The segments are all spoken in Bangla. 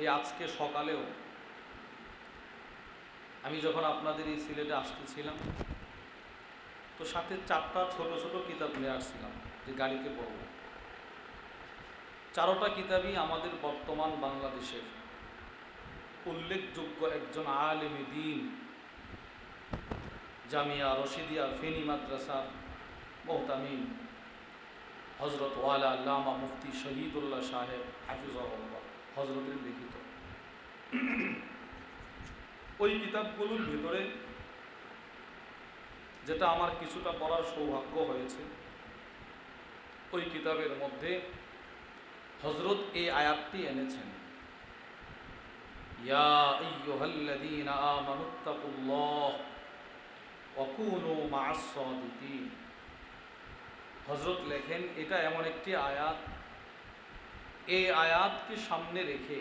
এই আজকে সকালেও আমি যখন আপনাদের এই সিলেটে আসতেছিলাম, তো সাথে চারটা ছোট ছোট কিতাব নিয়ে আসছিলাম যে গাড়িতে পড়ব। চারোটা কিতাবই আমাদের বর্তমান বাংলাদেশের উল্লেখযোগ্য একজন আলেমী দিন, জামিয়া রশিদিয়া ফেনী মাদ্রাসা মোহতামিম হজরত ওয়ালা আল্লামা মুফতি শহীদুল্লাহ সাহেব হাফিজুল্লাহ হজরতের লিখিত। ওই কিতাবগুলোর ভিতরে যেটা আমার কিছুটা পড়ার সৌভাগ্য হয়েছে, ওই কিতাবের মধ্যে হজরত এই আয়াতটি এনেছেন। ইয়া হজরত লেখেন, এটা এমন একটি আয়াত এই আয়াতকে সামনে রেখে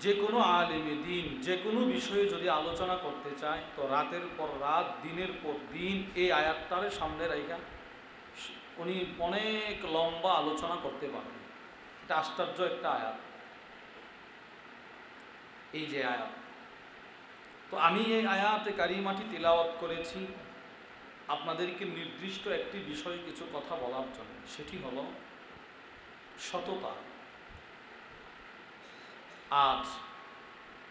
যে কোনো আলেমে দিন, যে কোনো বিষয়ে যদি আলোচনা করতে চায়, তো রাতের পর রাত, দিনের পর দিন এই আয়াতটারে সামনে রেখা উনি অনেক লম্বা আলোচনা করতে পারেন এটা আশ্চর্য একটা আয়াত। এই যে আয়াত। তো আমি এই আয়াতে কারিমাটি তিলাওয়াত করেছি। আপনাদেরকে নির্দিষ্ট একটি বিষয়ে কিছু কথা বলার জন্য। সেটি হলো সততা। আজ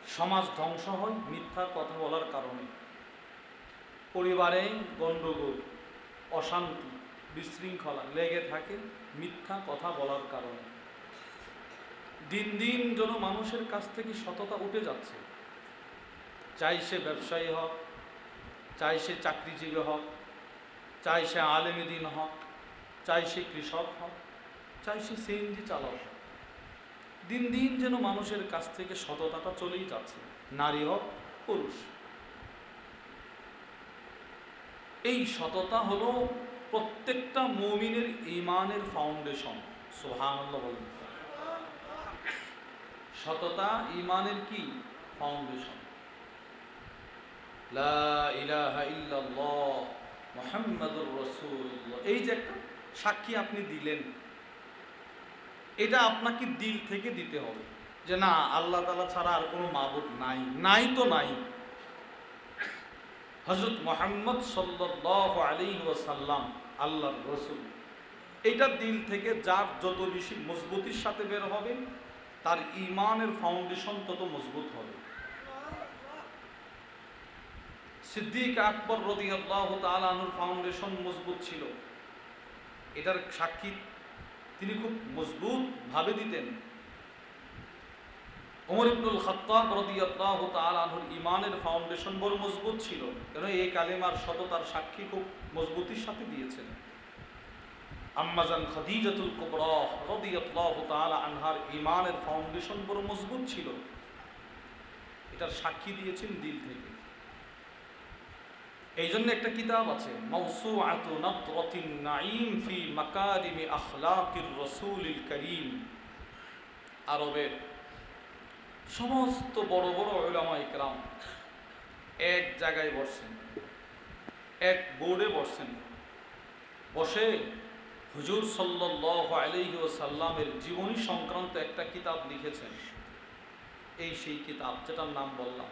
সমাজ ধ্বংস হয় মিথ্যা কথা বলার কারণে। পরিবারে গণ্ডগোল, অশান্তি, বিশৃঙ্খলা লেগে থাকে মিথ্যা কথা বলার কারণে। দিন দিন যেন মানুষের কাছ থেকে সততা উঠে যাচ্ছে। চাই সে ব্যবসায়ী হোক, চাই সে চাকরিজীবী হোক, চাই সে আলেমী দিন হোক, চাই সে কৃষক হোক। চাই সে সিএনজি চালক দিন দিন যেন মানুষের কাছ থেকে সততাটা চলেই যাচ্ছে, নারী হোক, পুরুষ। এই সততা হলো প্রত্যেকটা মমিনের ইমানের ফাউন্ডেশন সোহান বলেন। সততা ইমানের কি? ফাউন্ডেশন লা এই যে একটা সাক্ষী আপনি দিলেন এটা আপনাকে দিল থেকে দিতে হবে। যে না, আল্লাহ তালা ছাড়া আর কোনো মাবুদ নাই। নাই তো নাই। হজরত মোহাম্মদ সাল্লাহ আলী ওয়াসাল্লাম, আল্লাহর রসুল, এটা দিল থেকে যার যত বেশি মজবুতির সাথে বের হবে, তার ইমানের ফাউন্ডেশন তত মজবুত হবে। সিদ্দিক আকবর রদি আল্লাহ তালুর ফাউন্ডেশন মজবুত ছিল। এটার সাক্ষী তিনি খুব মজবুত ভাবে দিতেন। ওমর ইবনুল খত্তাব রাদিয়াল্লাহু তাআলা আনহুর ইমানের ফাউন্ডেশন বড় মজবুত ছিল, কেন এই কালেমার সততার সাক্ষী খুব মজবুতির সাথে দিয়েছেন। আম্মাজান খাদিজাতুল কুবরা রাদিয়াল্লাহু তাআলা আনহার ইমানের ফাউন্ডেশন বড় মজবুত ছিল। এটার সাক্ষী দিয়েছেন দিল থেকে। এই জন্য একটা কিতাব আছে নাঈম ফি করিম আরবের সমস্ত বড় বড় ইকরাম এক জায়গায় বসছেন, এক বোর্ডে বসছেন। বসে হুজুর সাল্লাহ আলহি সাল্লামের জীবনী সংক্রান্ত একটা কিতাব লিখেছেন। এই সেই কিতাব যেটার নাম বললাম।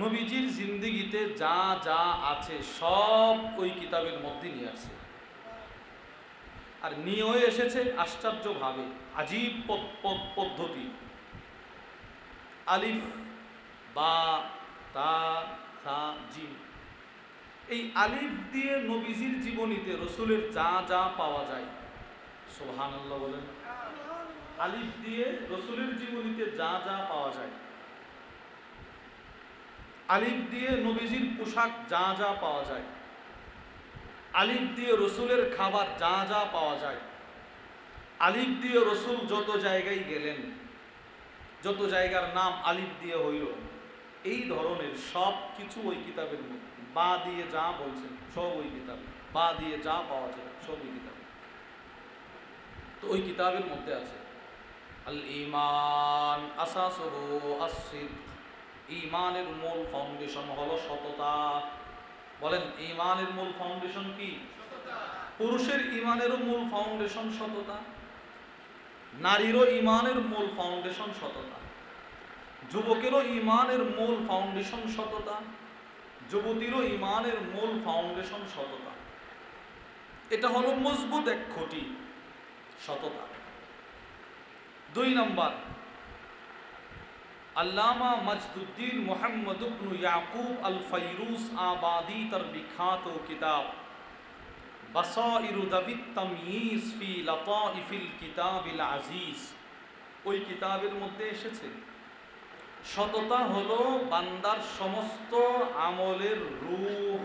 নবীজির জিন্দিগিতে যা যা আছে সব ওই কিতাবের মধ্যে নিয়ে আসছে আর নিয়েও এসেছে আশ্চর্যভাবে আজীব পদ্ধতি। আলিফ, বা, তা, সা জিম এই আলিফ দিয়ে নবীজির জীবনীতে রসুলের যা যা পাওয়া যায়। সোহান আল্লাহ বলেন। আলিফ দিয়ে রসুলের জীবনীতে যা যা পাওয়া যায়। আলিফ দিয়ে নবীজির পোশাক যা যা পাওয়া যায়। আলিফ দিয়ে রসুলের খাবার যা যা পাওয়া যায়। আলিফ দিয়ে রসুল যত জায়গায় গেলেন, যত জায়গার নাম আলিফ দিয়ে হইল, এই ধরনের সব কিছু ওই কিতাবের মধ্যে। বা দিয়ে যা বলছেন, সব ওই কিতাবে। বা দিয়ে যা পাওয়া যায়, সব ওই কিতাবে। তো ওই কিতাবের মধ্যে আছে আল ইমান আসাসহু আসিদ ইমানের মূল ফাউন্ডেশন হলো সততা। বলেন ইমানের মূল ফাউন্ডেশন কি? পুরুষের ইমানেরও মূল ফাউন্ডেশন সততা নারীরও ইমানের মূল ফাউন্ডেশন সততা যুবকেরও ইমানের মূল ফাউন্ডেশন সততা যুবতীরও ইমানের মূল ফাউন্ডেশন সততা। এটা হলো মজবুত এক খুঁটি সততা। দুই নম্বর আল্লামা মজদুদ্দিন মোহাম্মদ ইয়াকুব আল ফাইরুস আবাদি তার বিখ্যাত কিতাব। ওই কিতাবের মধ্যে এসেছে হলো বান্দার সমস্ত আমলের রূহ।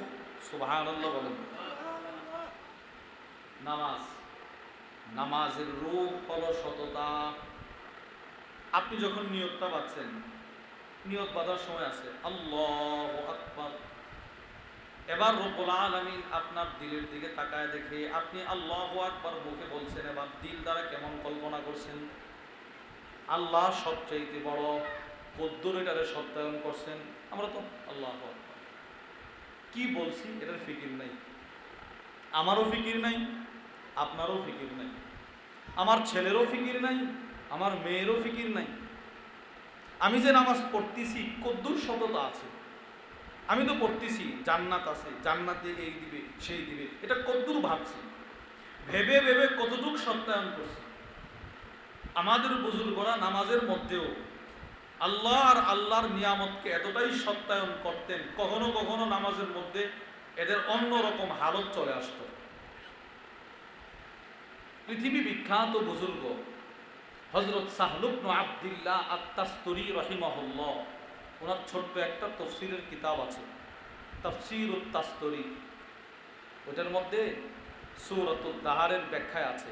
নামাজ, নামাজের রূপ হলো সততা। আপনি যখন নিয়তটা পাচ্ছেন নিয়ত বাঁধার সময় আছে, আল্লাহ আকবার। এবার রব্বুল আলামিন আপনার দিলের দিকে তাকায় দেখে আপনি আল্লাহ আকবার মুখে বলছেন, এবার দিল দ্বারা কেমন কল্পনা করছেন? আল্লাহ সবচাইতে বড় কদ্দুর এটারে সত্যায়ন করছেন। আমরা তো আল্লাহ কি বলছি? এটার ফিকির নাই। আমারও ফিকির নাই, আপনারও ফিকির নাই। আমার ছেলেরও ফিকির নাই আমার মেয়েরও ফিকির নাই। আমি যে নামাজ পড়তেছি, কদ্দুর সততা আছে। আমি তো পড়তেছি, জান্নাত আছে, জান্নাত এই দিবে, সেই দিবে। এটা কদ্দুর ভাবছি। ভেবে ভেবে কতটুক সত্যায়ন করছি। আমাদের বুজুর্গরা নামাজের মধ্যেও আল্লাহ আর আল্লাহর নিয়ামতকে এতটাই সত্যায়ন করতেন, কখনো কখনো নামাজের মধ্যে এদের অন্যরকম হালত চলে আসতো। পৃথিবী বিখ্যাত বুজুর্গ হজরত সাহলুবন আবদুল্লাহ আত্মাস্তরি রহিমাহুল্লাহ, ওনার ছোট্ট একটা তফসিলের কিতাব আছে তফসির উত্তাস্তরি ওটার মধ্যে সুরত দাহারের ব্যাখ্যায় আছে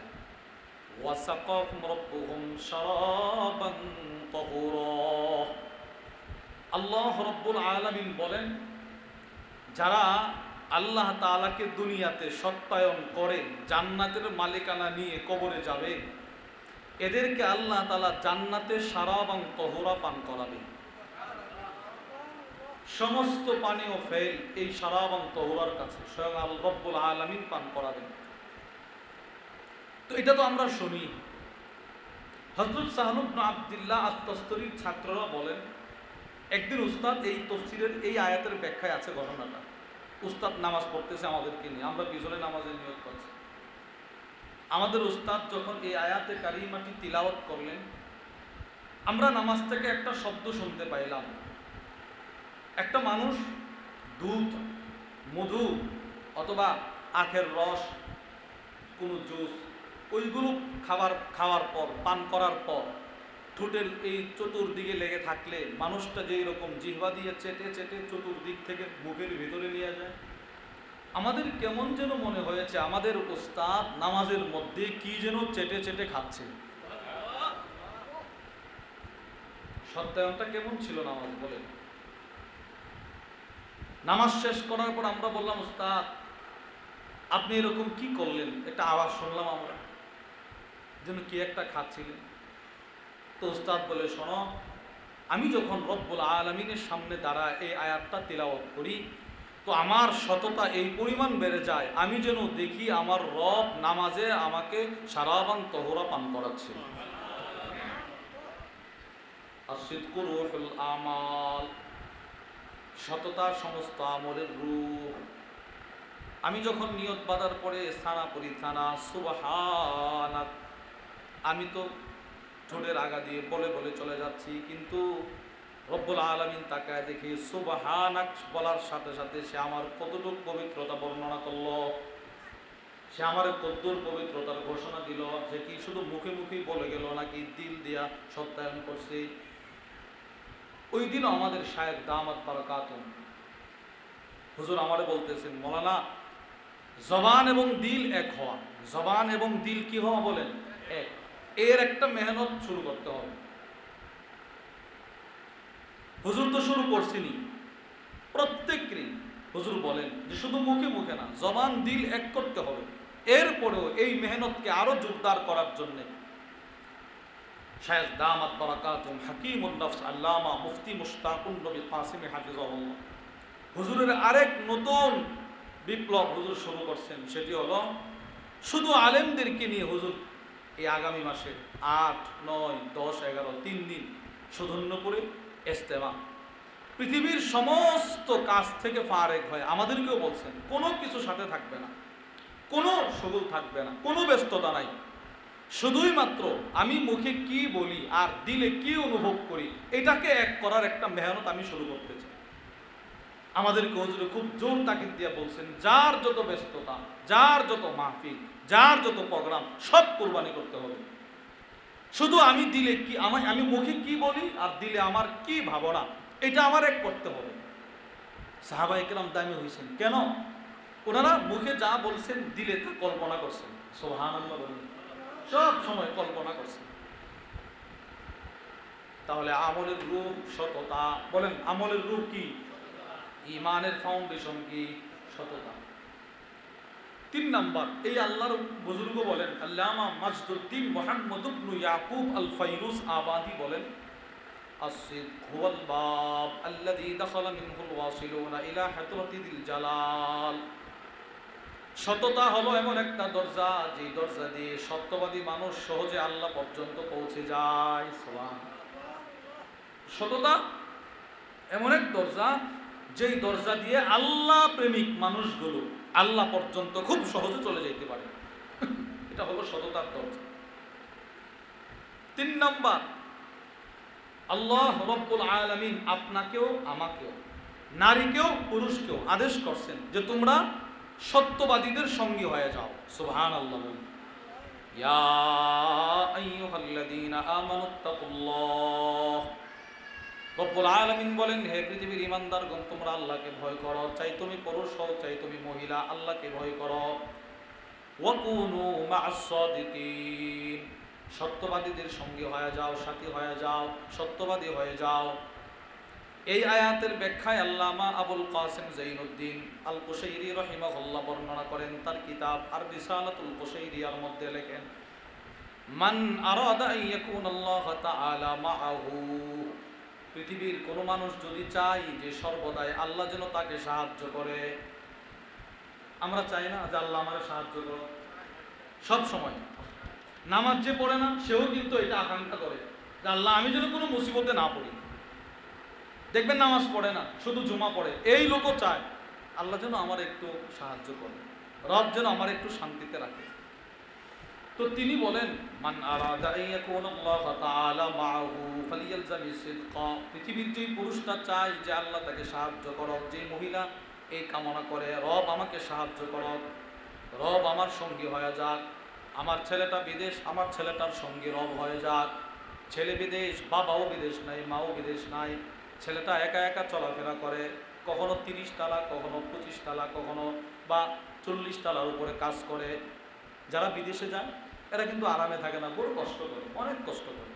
আল্লাহ রব্বুল আলামিন বলেন, যারা আল্লাহ তাআলাকে দুনিয়াতে সত্যায়ন করে, জান্নাতের মালিকানা নিয়ে কবরে যাবে এদেরকে আল্লাহ তালা জান্নাতে সারাবাং তহরা পান করাবে। সমস্ত পানি ও ফেল এই সারাবাং তহরার কাছে স্বয়ং আল রব্বুল আলামিন পান করাবেন। তো এটা তো আমরা শুনি। হজরত সাহলুব আবদুল্লাহ আত্মস্তরীর ছাত্ররা বলেন, একদিন উস্তাদ, এই তফসিলের এই আয়াতের ব্যাখ্যায় আছে ঘটনাটা। উস্তাদ নামাজ পড়তেছে আমাদেরকে নিয়ে, আমরা পিছনে নামাজের নিয়োগ করছি আমাদের উস্তাদ যখন এই আয়াতে কারিমাটি তিলাওয়াত করলেন, আমরা নামাজ থেকে একটা শব্দ শুনতে পাইলাম। একটা মানুষ দুধ, মধু অথবা আখের রস, কোনো জুস, ওইগুলো খাবার, খাওয়ার পর, পান করার পর ঠোঁটের এই চতুর্দিকে লেগে থাকলে মানুষটা যেই রকম জিহ্বা দিয়ে চেটে চেটে চতুর্দিক থেকে মুখের ভিতরে নিয়ে যায়। আমাদের কেমন যেন মনে হয়েছে, আমাদের উস্তাদ নামাজের মধ্যে কি যেন চেটে চেটে খাচ্ছে। সত্যায়নটা কেমন ছিল নামাজ, বলেন। নামাজ শেষ করার পর আমরা বললাম উস্তাদ আপনি এরকম কি করলেন? একটা আওয়াজ শুনলাম আমরা, যেন কি একটা খাচ্ছিলেন। তো উস্তাদ বলে, শোনো, আমি যখন রব্বুল আলমিনের সামনে দাঁড়া এই আয়াতটা তিলাওয়াত করি তো আমার সততা এই পরিমাণ বেড়ে যায়, আমি যেন দেখি আমার রব নামাজে আমাকে সারাবান তহরা পান করাচ্ছে। আমাল, সততার সমস্ত আমলের রূপ। আমি যখন নিয়ত বাঁধার পরে সানা পরিথানা সুবহানাত আমি তো ঠোঁটের আগা দিয়ে বলে বলে চলে যাচ্ছি, কিন্তু রব্বুল আলমিন তাকায় দেখি সুবহানাক বলার সাথে সাথে সে আমার কতটুকু পবিত্রতা বর্ণনা করল। সে আমার কদ্দুর পবিত্রতার ঘোষণা দিল যে কি শুধু মুখে মুখেই বলে গেল নাকি দিল দিয়া সত্যায়ন করছে। ওই দিনও আমাদের শায়ের দামাত বারাকাতুম হুজুর আমারে বলতেছেন, মৌলানা, জবান এবং দিল এক হওয়া। জবান এবং দিল কি হওয়া বলেন? এক। এর একটা মেহনত শুরু করতে হবে। হুজুর তো শুরু করছিনি। প্রত্যেককেই হুজুর বলেন যে শুধু মুখে মুখে না, জবান, দিল এক করতে হবে। এরপরেও এই মেহনতকে আরও জোরদার করার জন্য। শায়েখ দামাত বারাকাতুম হাকিমুন নফস আল্লামা মুফতি মুশতাকুন নবী কাসিম হাফিজাহুল্লাহ। হুজুরের আরেক নতুন বিপ্লব হুজুর শুরু করছেন, সেটি হলো শুধু আলেমদেরকে নিয়ে হুজুর এই আগামী মাসে আট, নয়, দশ, এগারো, তিন দিন সুধন্যপুরে এস্তেমা পৃথিবীর সমস্ত কাজ থেকে ফারেক হয়। আমাদেরকেও বলছেন, কোনো কিছু সাথে থাকবে না, কোনো সগুল থাকবে না, কোনো ব্যস্ততা নাই। শুধুই মাত্র আমি মুখে কি বলি আর দিলে কি অনুভব করি, এটাকে এক করার একটা মেহনত আমি শুরু করতে চাই। আমাদেরকে হুজুরে খুব জোর তাকিদ দিয়ে বলছেন, যার যত ব্যস্ততা, যার যত মাহফিল, যার যত প্রোগ্রাম, সব কোরবানি করতে হবে। শুধু আমি দিলে কি আমার, আমি মুখে কি বলি আর দিলে আমার কি ভাবনা? এটা আমার এক করতে হবে সাহাবা একরাম দামি হয়েছেন কেন? ওনারা মুখে যা বলছেন, দিলে তা কল্পনা করছেন। সোহান বলেন। সব সময় কল্পনা করছেন। তাহলে আমলের রূপ, সততা, বলেন, আমলের রূপ কি? ইমানের ফাউন্ডেশন কি? সততা। তিন নাম্বার এই আল্লাহর বুজুর্গ বলেন আল্লামা মাজদুদ্দিন মোহাম্মদ ইবনু ইয়াকুব আল ফাইরুজ আবাদি বলেন الصدق هو الباب الذي دخل منه الواصلون إلى حضرة ذي الجلال সততা হলো এমন একটা দরজা যে দরজা দিয়ে সত্যবাদী মানুষ সহজে আল্লাহ পর্যন্ত পৌঁছে যায় সুবহান। সততা এমন এক দরজা যেই দরজা দিয়ে আল্লাহ প্রেমিক মানুষগুলো আল্লাহ পর্যন্ত খুব সহজে চলে যেতে পারে। এটা হলো সততার দরজা। তিন নম্বর, আল্লাহ রব্বুল আলামিন আপনাকেও, আমাকেও, নারীকেও, পুরুষকেও আদেশ করছেন যে তোমরা সত্যবাদীদের সঙ্গী হয়ে যাও। সুবহান আল্লাহ ইয়া আইয়ুহাল্লাযীনা আমানুত্তাকুল্লাহ রব্বুল আলামিন বলেন, হে পৃথিবীর ইমানদারগণ তোমরা আল্লাহকে ভয় করো। চাই তুমি পুরুষ হও, চাই তুমি মহিলা, আল্লাহকে ভয় করো। সত্যবাদীদের সঙ্গে হয়ে যাও, সাথী হয়ে যাও, সত্যবাদী হয়ে যাও। এই আয়াতের ব্যাখ্যায় আল্লামা আবুল কাসিম জৈনুদ্দিন আল কুশৈরি রহিমাহুল্লাহ বর্ণনা করেন, তার কিতাব আর রিসালাতুল কুশৈরিয়ার মধ্যে লেখেন, মান আরাদা ইয়াকুন আল্লাহ তাআলা মাআহু। পৃথিবীর কোনো মানুষ যদি চাই যে সর্বদাই আল্লাহ যেন তাকে সাহায্য করে, আমরা চাই না যে আল্লাহ আমাকে সাহায্য করো সব সময়। নামাজ যে পড়ে না, সেও কিন্তু এটা আকাঙ্ক্ষা করে যে আল্লাহ, আমি যেন কোনো মুসিবতে না পড়ি। দেখবেন নামাজ পড়ে না, শুধু জুমা পড়ে। এই লোকও চায়, আল্লাহ যেন আমার একটু সাহায্য করে। রব যেন আমার একটু শান্তিতে রাখে। তো তিনি বলেন, মান পৃথিবীর যেই পুরুষটা চায় যে আল্লাহ তাকে সাহায্য করক যে মহিলা এই কামনা করে, রব, আমাকে সাহায্য করক। রব আমার সঙ্গী হয়ে যাক। আমার ছেলেটা বিদেশ, আমার ছেলেটার সঙ্গী রব হয়ে যাক। ছেলে বিদেশ, বাবাও বিদেশ নাই, মাও বিদেশ নাই। ছেলেটা একা একা চলাফেরা করে। কখনো তিরিশ তালা, কখনো পঁচিশ তালা, কখনো বা চল্লিশ তালার উপরে কাজ করে। যারা বিদেশে যায় এরা কিন্তু আরামে থাকে না, বড় কষ্ট করে, অনেক কষ্ট করে।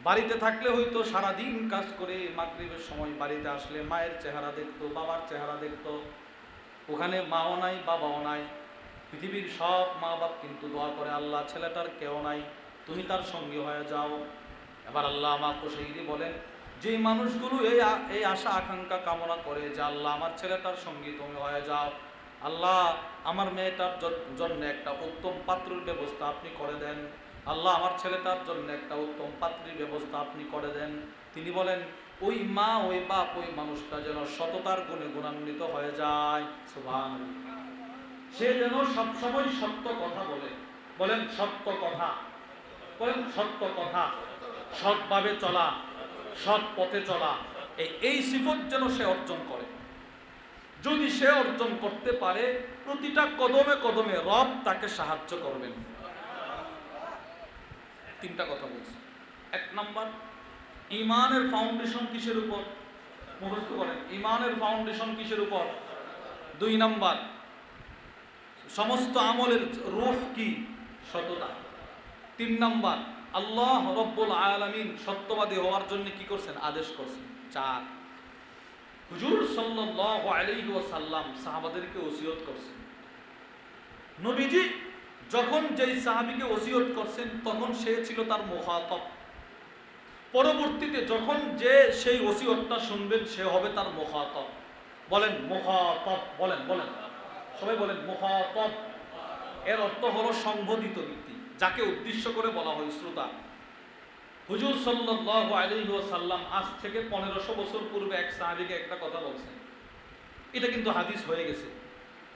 বাড়িতে থাকলে হয়তো সারাদিন কাজ করে, মাগরিবের সময় বাড়িতে আসলে মায়ের চেহারা দেখতো, বাবার চেহারা দেখতো। ওখানে মাও নাই, বাবাও নাই। পৃথিবীর সব মা বাপ কিন্তু দোয়া করে, আল্লাহ, ছেলেটার কেউ নাই, তুমি তার সঙ্গী হয়ে যাও। এবার আল্লাহ আমার কোশাইরি বলেন যে মানুষগুলো এই এই আশা, আকাঙ্ক্ষা কামনা করে যে, আল্লাহ, আমার ছেলেটার সঙ্গী তুমি হয়ে যাও। আল্লাহ, আমার মেয়েটার জন্য একটা উত্তম পাত্রের ব্যবস্থা আপনি করে দেন। আল্লাহ, আমার ছেলেটার জন্য একটা উত্তম পাত্রীর ব্যবস্থা আপনি করে দেন। তিনি বলেন, ওই মা, ওই বাপ, ওই মানুষটা যেন সততার গুণে গুণান্বিত হয়ে যায়। সুভান সে যেন সবসময় সত্য কথা বলে। বলেন, সত্য কথা। বলেন, সত্য কথা। সৎভাবে চলা, সৎ পথে চলা, এই এই সিফত যেন সে অর্জন করে। যদি সে অর্জন করতে পারে, প্রতিটা কদমে কদমে রব তাকে সাহায্য করবেন। তিনটা কথা বলছি। এক নাম্বার, ইমানের ফাউন্ডেশন কিসের উপর? মুখস্থ করেন, ইমানের ফাউন্ডেশন কিসের উপর? দুই নাম্বার, সমস্ত আমলের রূহ কি? সততা। তিন নাম্বার, আল্লাহ রব্বুল আলামিন সত্যবাদী হওয়ার জন্য কি করছেন? আদেশ করছেন। চার হুজুর সাল্লাল্লাহু আলাইহি ওয়াসাল্লাম সাহাবাদেরকে ওসিয়ত করছেন। নবীজি যখন যেই সাহাবীকে ওসিয়ত করছেন, তখন সে ছিল তার মুখাতব। পরবর্তীতে যখন যে সেই ওসিয়তটা শুনবেন, সে হবে তার মুখাতব। বলেন মুখাতব, বলেন বলেন। সবাই বলেন মুখাতব। এর অর্থ হলো সংবোধিত ব্যক্তি, যাকে উদ্দেশ্য করে বলা হয় শ্রোতা। হুজুর সাল্লাল্লাহু আলাইহি ওয়াসাল্লাম আজ থেকে পনেরোশো বছর পূর্বে এক সাহাবীকে একটা কথা বলছেন। এটা কিন্তু হাদিস হয়ে গেছে।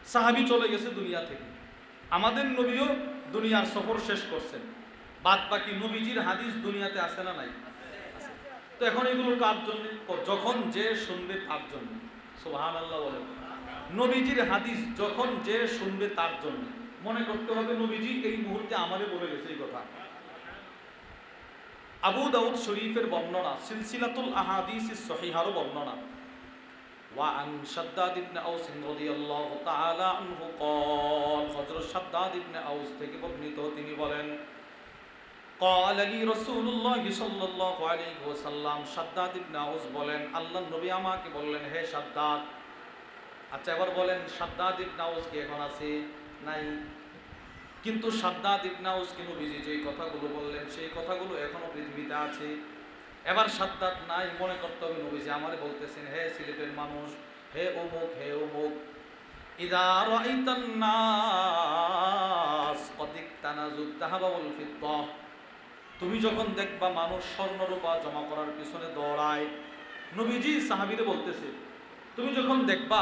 সাহাবী চলে গেছে দুনিয়া থেকে। আমাদের নবীও দুনিয়ার সফর শেষ করছেন। বাদ বাকি নবীজির হাদিস দুনিয়াতে আসে না নাই? তো এখন এগুলো কার জন্য? যখন যে শুনবে তার জন্য। সুবহান আল্লাহ বলে। নবীজির হাদিস যখন যে শুনবে তার জন্য। মনে করতে হবে নবীজি এই মুহূর্তে আমারে বলে গেছে এই কথা। আবু দাউদ শরীফের বর্ণনা সিলসিলাতুল আহাদিস সহিহারও বর্ণনা وعن شداد بن أوس رضي الله تعالى عنه قال হযরত শাদ্দাদ ইবনে আউস থেকে বর্ণিত তিনি বলেন قال لي رسول الله صلى الله عليه وسلم শাদ্দাদ ইবনে আউস বলেন আল্লাহর নবী আমাকে বললেন হে শাদ্দাদ আচ্ছা এবার বলেন শাদ্দাদ ইবনে আউস কি এখন আছে নাই কিন্তু সাদ্দাদ ইবনে আউস কি নবীজি যে কথাগুলো বললেন, সেই কথাগুলো এখনও পৃথিবীতে আছে। এবার সাদ্দাত নাই, মনে করতে হবে নবীজি আমারে বলতেছেন, হে সিলেটের মানুষ, হে অমুক হে অমুক, ইদা রাআইতান নাস কদ ইকতানাজু যাহাবা ওয়াল ফিদ্দাহ তুমি যখন দেখবা মানুষ স্বর্ণ রূপা জমা করার পিছনে দৌড়ায়, নবীজি সাহাবিরে বলতেছে, তুমি যখন দেখবা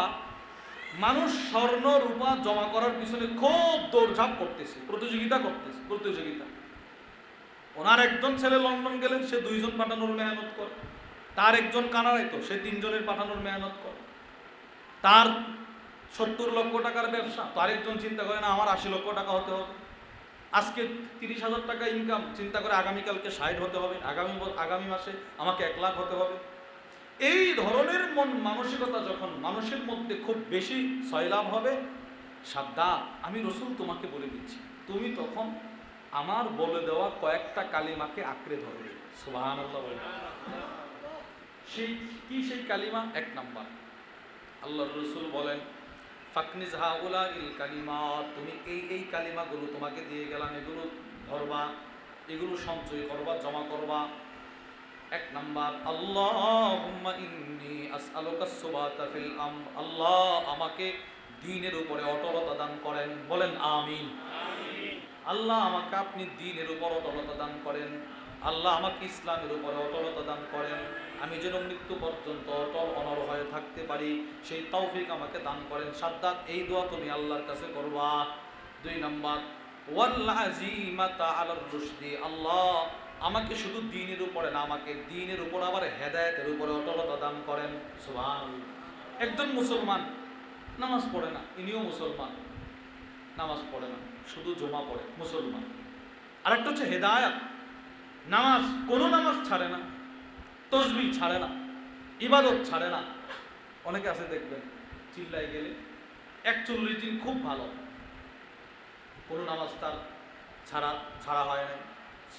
মানুষ স্বর্ণ রূপা জমা করার পিছনে খুব দৌড়ঝাঁপ করতেছে, প্রতিযোগিতা করতেছে, প্রতিযোগিতা। ওনার একজন ছেলে লন্ডন গেলেন, সে দুইজন পাঠানোর মেহনত করে। তার একজন কানাডায় তো, সে তিনজনের পাঠানোর মেহনত করে। তার সত্তর লক্ষ টাকার ব্যবসা তার একজন চিন্তা করে, না, আমার আশি লক্ষ টাকা হতে হবে। আজকে তিরিশ হাজার টাকা ইনকাম চিন্তা করে আগামীকালকে ষাট হতে হবে। আগামী আগামী মাসে আমাকে এক লাখ হতে হবে। এই ধরনের মন মানসিকতা যখন মানুষের মধ্যে খুব বেশি সয়লাভ হবে, সাদ্দা, আমি রসুল তোমাকে বলে দিচ্ছি, তুমি তখন আমার বলে দেওয়া কয়েকটা কালিমাকে আঁকড়ে ধরবে। সুবাহান সেই, কি সেই কালিমা? এক নাম্বার। আল্লাহ রসুল বলেন, ফাকনিজ হাউলা ইল কালিমা তুমি এই এই কালিমাগুলো তোমাকে দিয়ে গেলাম, এগুলো ধরবা, এগুলো সঞ্চয় করবা, জমা করবা। এক নাম্বার আল্লাহুম্মা ইন্নী আসআলুকা সুবাতা ফিল আম আল্লাহ আমাকে দ্বীনের উপরে অটলতা দান করেন। বলেন আমিন। আল্লাহ আমাকে আপনি দ্বীনের উপর অটলতা দান করেন। আল্লাহ আমাকে ইসলামের উপরে অটলতা দান করেন। আমি যেন মৃত্যু পর্যন্ত অটল অনর হয়ে থাকতে পারি সেই তৌফিক আমাকে দান করেন। সাদ্দাত এই দোয়া তুমি আল্লাহর কাছে করবা। দুই নম্বর ওয়াল আজিমাতা আলার রুশদি আল্লাহ আমাকে শুধু দিনের উপরে না, আমাকে দিনের উপর আবার হেদায়েতের উপরে অটলতা দান করেন। সুবহান একজন মুসলমান নামাজ পড়ে না, ইনিও মুসলমান নামাজ পড়ে না, শুধু জমা পড়ে, মুসলমান। আরেকটা হচ্ছে হেদায়াত। নামাজ, কোনো নামাজ ছাড়ে না তসবি ছাড়ে না, ইবাদত ছাড়ে না। অনেকে আছে দেখবেন চিল্লাই গেলে একচল্লিশ দিন খুব ভালো। কোনো নামাজ তার ছাড়া ছাড়া হয় নাই।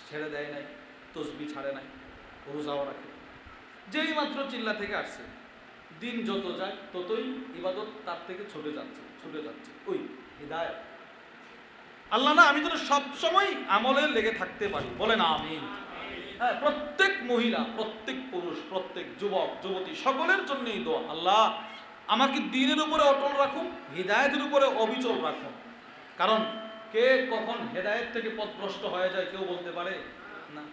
ছেড়ে দেয় নাই, তসবি ছাড়ে নাই, রোজাও রাখে যেই মাত্র চিল্লা থেকে আসছে, দিন যত যায় ততই ইবাদত তার থেকে ছুটে যাচ্ছে ছুটে যাচ্ছে। ওই হৃদায়ত। আল্লাহ না, আমি তো সব সময় আমলে লেগে থাকতে পারি। বলেন আমি হ্যাঁ প্রত্যেক মহিলা, প্রত্যেক পুরুষ, প্রত্যেক যুবক, যুবতী, সকলের জন্যই দোয়া। আল্লাহ, আমাকে দিনের উপরে অটল রাখুন, হৃদায়তের উপরে অবিচল রাখুন। কারণ কে কখন হেদায়েত থেকে পথভ্রষ্ট হয়ে যায় কেউ বলতে পারে? না।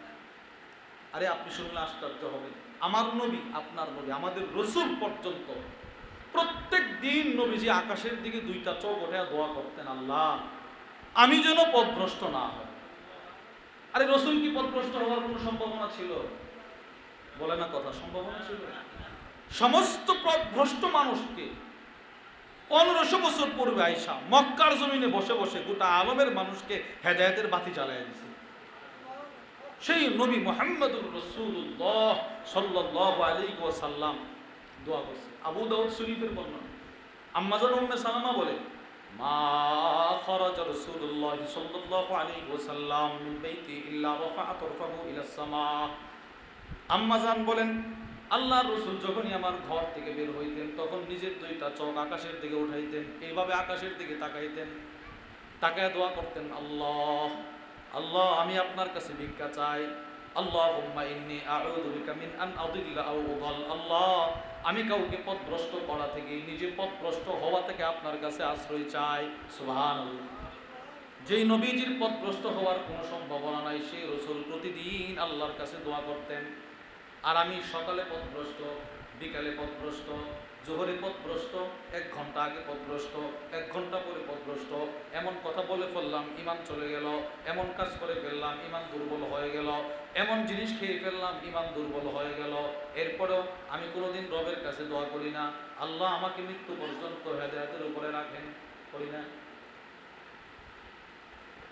আরে আপনি শুনলে আশ্চর্য হবে আমার নবী, আপনার নবী, আমাদের রসুল পর্যন্ত প্রত্যেক দিন নবীজি আকাশের দিকে দুইটা চোখ ওঠে দোয়া করতেন, আল্লাহ, আমি যেন পথভ্রষ্ট না হয় আরে রসুল কি পথভ্রষ্ট হওয়ার কোনো সম্ভাবনা ছিল? বলে না কথা, সম্ভাবনা ছিল। সমস্ত ভ্রষ্ট মানুষকে পনেরোশো বছর পূর্বে আইসা মক্কার জমিনে বসে বসে গোটা আলমের মানুষকে হেদায়তের বাতি জ্বালায় দিছে। সেই নবী মোহাম্মদুর রসুল্লাহ সাল্লাহ আলী ওয়াসাল্লাম দোয়া করছে। আবু দাউদ শরীফের বর্ণনা। আম্মাজান উম্মে সালামা বলে, মা আম্মাজান বলেন আল্লাহর রসুল যখনই আমার ঘর থেকে বের হইতেন, তখন নিজের দুইটা চোখ আকাশের দিকে উঠাইতেন, এইভাবে আকাশের দিকে তাকাইতেন, তাকায় দোয়া করতেন, আল্লাহ আল্লাহ, আমি আপনার কাছে ভিক্ষা চাই। আল্লাহ, আমি কাউকে পথভ্রষ্ট করা থেকে, নিজে পথভ্রষ্ট হওয়া থেকে আপনার কাছে আশ্রয় চাই। সুবহানাল্লাহ। যেই নবীজির পথভ্রষ্ট হওয়ার কোনো সম্ভাবনা নাই, সেই রসুল প্রতিদিন আল্লাহর কাছে দোয়া করতেন। আর আমি সকালে পথভ্রষ্ট, বিকালে পথভ্রষ্ট, জোহরে পথভ্রষ্ট, এক ঘণ্টা আগে পথভ্রষ্ট, এক ঘণ্টা পরে পথভ্রষ্ট, এমন কথা বলে ফেললাম, ইমান চলে গেল, এমন কাজ করে ফেললাম, ইমান দুর্বল হয়ে গেল, এমন জিনিস খেয়ে ফেললাম, ইমান দুর্বল হয়ে গেল। এরপরেও আমি কোনোদিন রবের কাছে দোয়া করি না। আল্লাহ আমাকে মৃত্যু পর্যন্ত হেদায়তের উপরে রাখেন, করি না।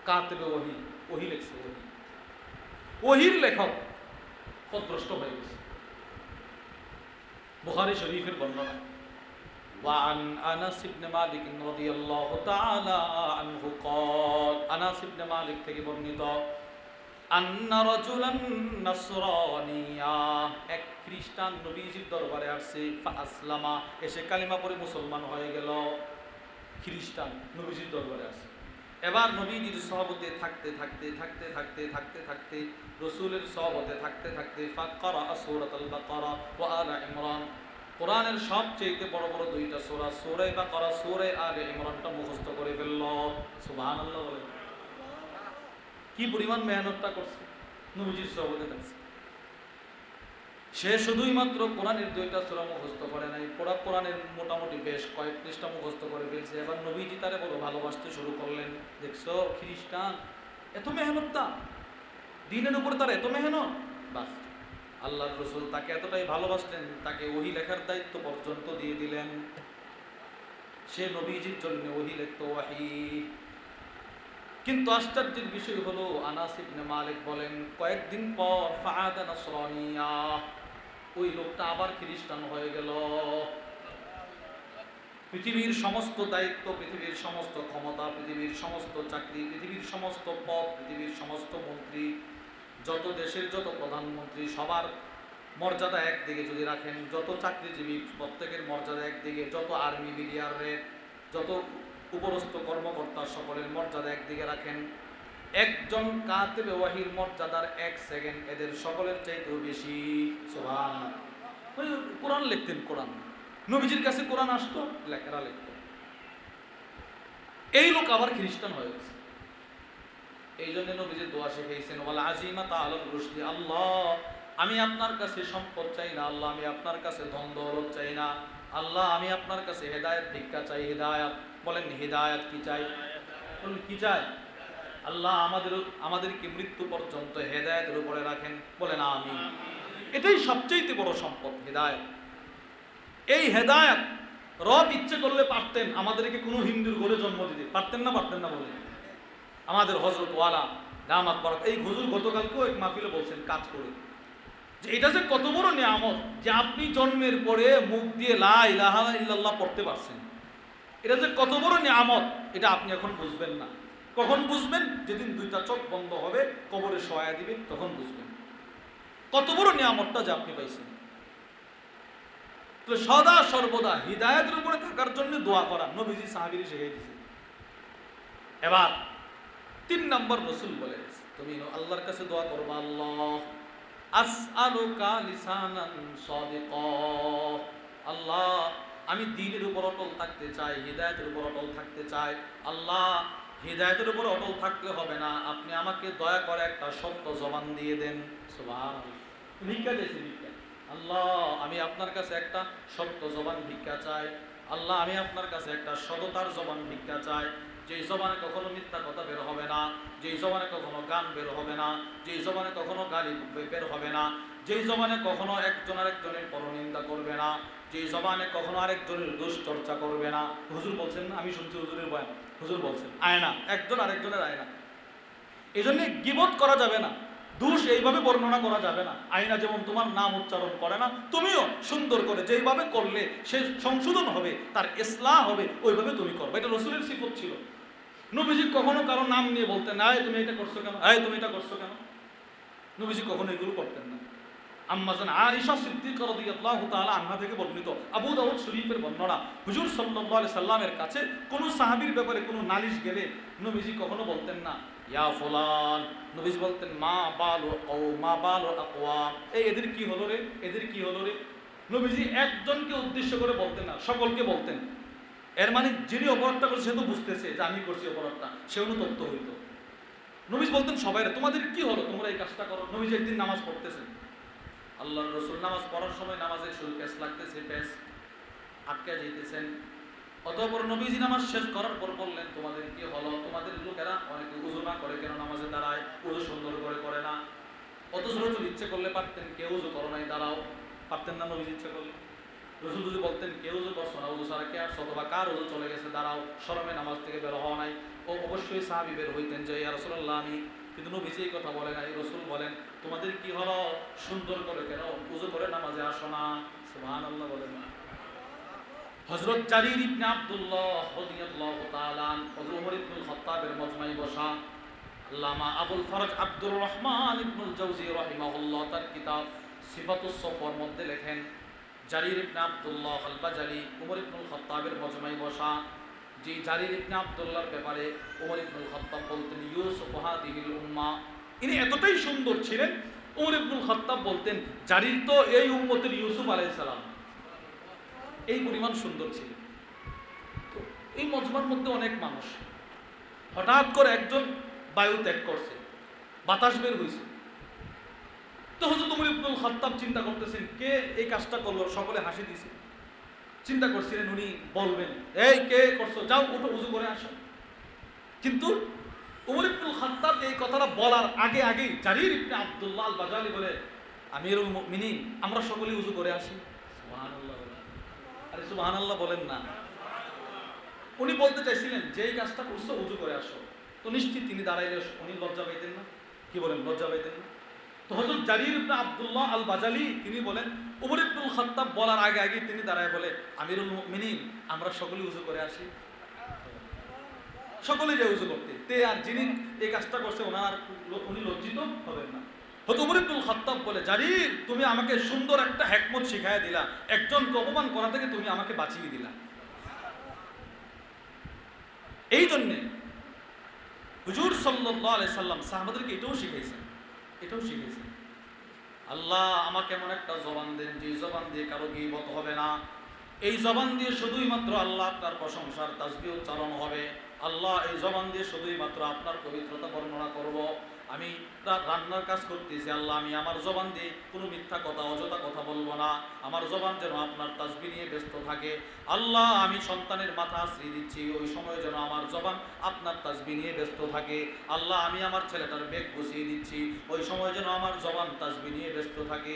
কাতবে ওহি ওহি লেখছে ওহি। ওহির লেখক পথভ্রষ্ট হয়ে গেছে বুখারী শরীফের বর্ণনা وعن انس بن مالك رضي الله تعالى عنه قال انس بن مالك থেকে বর্ণিত আন্না রাজুলান নাসরানিয়া এক খ্রিস্টান নবীজির দরবারে আসছে আসলামা এসে কালিমা পড়ে মুসলমান হয়ে গেল খ্রিস্টান নবীজির দরবারে আসছে এবার নবীজির সহবতে থাকতে থাকতে থাকতে থাকতে থাকতে থাকতে, রসুলের সহবতে থাকতে থাকতে আলা ইমরান। কোরআনের সবচেয়ে বড় বড় দুইটা সোরা, সোরে বা করা সোরে আলে ইমরানটা মুখস্থ করে ফেলল। বলে। কি পরিমাণ মেহনতটা করছে? নবীজির সহবতে থাকছে। সে শুধুই মাত্র কোরআনের দুইটা সূরা মুখস্থ করে নাই, পুরা কোরআনের মোটামুটি বেশ কয়েক পৃষ্ঠা মুখস্থ করে ফেলছে। এবার নবীজি তারে বড় ভালোবাসতে শুরু করলেন। দেখছ, খ্রিস্টান, এত মেহনতটা দিনের উপর তার এত মেহনত। বাস আল্লাহ রসুল তাকে এতটাই ভালোবাসলেন, তাকে ওহি লেখার দায়িত্ব পর্যন্ত দিয়ে দিলেন। সে নবীজির জন্য ওহি লিখতো ওয়াহি। কিন্তু আশ্চর্যের বিষয় হলো, আনাস মালিক বলেন, কয়েকদিন পর নাসরানিয়া। ওই লোকটা আবার খ্রিস্টান হয়ে গেল। পৃথিবীর সমস্ত দায়িত্ব, পৃথিবীর সমস্ত ক্ষমতা, পৃথিবীর সমস্ত চাকরি, পৃথিবীর সমস্ত পদ, পৃথিবীর সমস্ত মন্ত্রী, যত দেশের যত প্রধানমন্ত্রী, সবার মর্যাদা একদিকে যদি রাখেন, যত চাকরিজীবী, প্রত্যেকের মর্যাদা একদিকে, যত আর্মি বিডিআরের যত উপরস্থ কর্মকর্তা সকলের মর্যাদা একদিকে রাখেন একজন কাতেবে ওয়াহির মর্যাদার এক সেকেন্ড, এদের সকলের চাইতেও বেশি। কোরআন লিখতেন, কোরআন। নবীজির কাছে কোরআন আসতো, লেখেরা লিখত। এই লোক আবার খ্রিস্টান হয়ে গেছে। এই জন্য নবীজির দোয়া শিখাইছেন, ওয়াল আজিমা তাআলা রুশদি, আল্লাহ, আমি আপনার কাছে সম্পদ চাই না, আল্লাহ, আমি আপনার কাছে ধন দৌলত চাই না, আল্লাহ, আমি আপনার কাছে হেদায়েত, ভিক্ষা চাই, হেদায়েত। বলেন, হেদায়েত কি চাই? বলেন, কি চাই? আল্লাহ আমাদের আমাদেরকে মৃত্যু পর্যন্ত হেদায়েতের উপরে রাখেন। বলেন আমি এটাই সবচেয়ে বড় সম্পদ হেদায়েত। এই হেদায়েত রব ইচ্ছে করলে পারতেন আমাদেরকে কোনো হিন্দুর ঘরে জন্ম দিতে। পারতেন না পারতেন না বলে আমাদের হজরত ওয়ালা দামাত বরক এই হুজুর গতকালকেও এক মাহফিলে বলছেন কাজ করে। যে এটা যে কত বড় নিয়ামত যে আপনি জন্মের পরে মুখ দিয়ে লা ইলাহা ইল্লাল্লাহ পড়তে পারছেন। এটা যে কত বড় নিয়ামত এটা আপনি এখন বুঝবেন না। কখন বুঝবেন? যেদিন দুইটা চোখ বন্ধ হবে, কবরে সহায় দিবে তখন বুঝবেন। কত বড় নিয়ামতটা যে আপনি পাইছেন। তো সদা সর্বদা হৃদায়তের উপরে থাকার জন্য দোয়া করা। নবীজি সাহাবিরি শিখিয়ে দিয়েছে এবার তিন নম্বর রসুল বলে তুমি আল্লাহর কাছে দোয়া করবা আল্লাহ। আসআলুকা লিসানান সাদিকা। আল্লাহ, আমি দিনের উপর অটল থাকতে চাই, হৃদায়তের উপর অটল থাকতে চাই। আল্লাহ হৃদায়তের উপর অটল থাকলে হবে না। আপনি আমাকে দয়া করে একটা সত্য জবান দিয়ে দেন। ভিক্ষা আল্লাহ, আমি আপনার কাছে একটা সত্য জবান ভিক্ষা চাই। আল্লাহ, আমি আপনার কাছে একটা সততার জবান ভিক্ষা চাই। যেই জবানে কখনো মিথ্যা কথা বের হবে না, যেই জবানে কখনো গান বের হবে না, যেই জবানে কখনো গালি বের হবে না, যেই জবানে কখনো একজন আরেকজনের পরনিন্দা করবে না, যেই জবানে কখনো আরেকজনের দোষ চর্চা করবে না। হুজুর বলছেন আমি শুনছি হুজুরের বয়ান। হুজুর বলছেন, আয়না, একজন আরেকজনের আয়না। এই জন্য গিবত করা যাবে না, দোষ এইভাবে বর্ণনা করা যাবে না। আয়না যেমন তোমার নাম উচ্চারণ করে না, তুমিও সুন্দর করে যেইভাবে করলে সে সংশোধন হবে, তার ইসলাহ হবে, ওইভাবে তুমি করবে। এটা রসুলের সিফত ছিল। নবীজি কখনো কারও নাম নিয়ে বলতেন না তুমি এটা করছ কেন? এই তুমি এটা করছ কেন? নবীজি কখনো এগুলো করতেন না। আম্মাজান আয়েশা সিদ্দিকা রাদিয়াল্লাহু তাআলা আনহা থেকে বর্ণিত আবু দাউদ শরীফের বর্ণনা, হুজুর সাল্লাল্লাহু আলাইহি সাল্লামের কাছে কোন সাহাবীর ব্যাপারে কোনো নালিশ গেলে নবীজি কখনো বলতেন না, ইয়া ফুলান। নবীজি বলতেন, মা বালু ও মা বালু আকওয়াম। এই এদের কি হলো রে? এদের কি হলো রে? নবীজি একজনকে উদ্দেশ্য করে বলতেন না, সকলকে বলতেন। এর মানে যিনি অপরাধটা করছে, সে তো বুঝতেছে যে আমি করছি অপরাধটা। সে অনুতপ্ত হইত নবীজ বলতেন, সবাই তোমাদের কি হলো? তোমরা এই কাজটা করো। নবীজ একদিন নামাজ পড়তেছেন। আল্লাহ রসুল নামাজ পড়ার সময় নামাজের শুরু প্যাস লাগতেছে প্যাস আটকে যেতেছেন অতঃপর নবীজি নামাজ শেষ করার পর বললেন, তোমাদের কি হলো? তোমাদের লোকেরা অনেকে উজু না করে কেন নামাজে দাঁড়ায়? উজু সুন্দর করে করে না। অথচ রসুল ইচ্ছে করলে পারতেন, কেউ উজু করো নাই, দাঁড়াও। পারতেন না নবীজ ইচ্ছে করলে। রসুল যদি বলতেন, কেউ উজু করছ না উজু ছাড়া কে আর অথবা কার উজু চলে গেছে? দাঁড়াও, শরমে নামাজ থেকে বের হওয়া নাই। ও অবশ্যই সাহাবি বের হইতেন যে, ইয়া রসুল্লাহ আমি কিন্তু নবীজি এই কথা বলে নাই। রসুল বলেন, তোমাদের কি হলো? সুন্দর করে কেন? উজু করে নামাজে আসো না। সুবহানাল্লাহ বলেন না। হযরত জারির ইবনে আব্দুল্লাহ রাদিয়াল্লাহু তাআলা হযরত ওমর ইবনুল খাত্তাবের মজমায় বসা, আল্লামা আবুল ফরজ আব্দুর রহমান ইবনুল জাওজি রাহিমাহুল্লাহ তার কিতাব সিফাতুস সফর মধ্যে লেখেন জারির ইবনে আব্দুল্লাহ আল বাজালি ওমর ইবনুল খাত্তাবের মজমায় বসা। যে জারির ইবনে আব্দুল্লাহর ব্যাপারে ওমর ইবনুল খাত্তাব বলতেন, ইউসুফ হাদিহিল উম্মা। ইনি এতটাই সুন্দর ছিলেন ওমর ইবনুল খাত্তাব বলতেন, জারির তো এই উম্মতের ইউসুফ আলাইহিস সালাম। এই পরিমাণ সুন্দর ছিল তো এই মজমার মধ্যে অনেক মানুষ। হঠাৎ করে একজন বায়ু ত্যাগ করছে, বাতাস বের হয়েছে তো হজরত উমর ইবনুল খাত্তাব চিন্তা করতেছেন, কে এই কাজটা করল? সকলে হাসি দিছে। চিন্তা করছিলেন উনি বলবেন, এই কে করছ? যাও, উঠো, উজু করে আসো। কিন্তু উমর ইবনুল খাত্তাব এই কথাটা বলার আগে আগেই জারির ইবনে আব্দুল্লাহ আল বাজালি বলে, আমিরুল মুমিনিন, আমরা সকলেই উজু করে আসি। আরে সুবহান আল্লাহ বলেন না। উনি বলতে চাইছিলেন যে এই কাজটা করছ, উজু করে আসো। তো নিশ্চিত তিনি দাঁড়াইলে উনি লজ্জা পাইতেন না। কি বলেন, লজ্জা পাইতেন না? তো হযরত জারির আব্দুল্লাহ আল বাজালি তিনি বলেন, উমর ইবনুল খাত্তাব বলার আগে আগে তিনি দাঁড়ায় বলে, আমিরুল মুমিনিন, আমরা সকলেই উজু করে আসি। সকলে যায় উজু করতে। তে আর যিনি এই কাজটা করছে, ওনার উনি লজ্জিত হবেন না। হয়তো উমর ইবনুল খাত্তাব বলে, জারির, তুমি আমাকে সুন্দর একটা হেকমত শিখায় দিলা। একজনকে অপমান করা থেকে তুমি আমাকে বাঁচিয়ে দিলা। এই জন্যে হুজুর সাল্লাল্লাহু আলাইহি সাল্লাম সাহাবাদেরকে এটাও শিখাইছেন। এটাও শিখেছি। আল্লাহ আমাকে এমন একটা জবান দেন, যে জবান দিয়ে কারও গিবত হবে না। এই জবান দিয়ে শুধুই মাত্র আল্লাহ আপনার প্রশংসার তাজবি উচ্চারণ হবে। আল্লাহ এই জবান দিয়ে শুধুই মাত্র আপনার পবিত্রতা বর্ণনা করব। আমি রান্নার কাজ করতেছি, আল্লাহ, আমি আমার জবান দিয়ে কোনো মিথ্যা কথা, অযথা কথা বলব না। আমার জবান যেন আপনার তাসবি নিয়ে ব্যস্ত থাকে। আল্লাহ, আমি সন্তানের মাথা আশ্রয় দিচ্ছি, ওই সময় যেন আমার জবান আপনার তাসবি নিয়ে ব্যস্ত থাকে। আল্লাহ, আমি আমার ছেলেটার বেগ বসিয়ে দিচ্ছি, ওই সময় যেন আমার জবান তাসবি নিয়ে ব্যস্ত থাকে।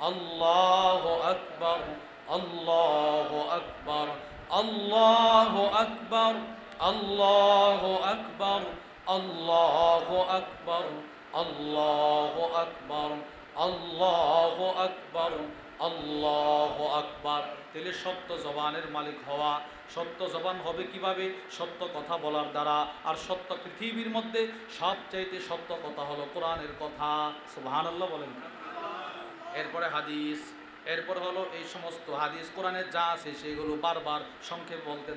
আল্লাহ আকবর আল্লাহ আকবর আল্লাহ আকবর আল্লাহ আকবর আল্লাহ আকবর আল্লাহ আকবর আল্লাহ আকবর, আল্লাহ আকবার। তেলে সত্য জবানের মালিক হওয়া, সত্য জবান হবে কীভাবে? সত্য কথা বলার দ্বারা। আর সত্য পৃথিবীর মধ্যে সবচাইতে সত্য কথা হলো কোরআনের কথা। সুবহানাল্লাহ বলেন। এরপরে হাদিস, এরপর হলো এই সমস্ত হাদিস, কোরআনের যা আছে সেগুলো বারবার সংক্ষেপ বলতে থাকে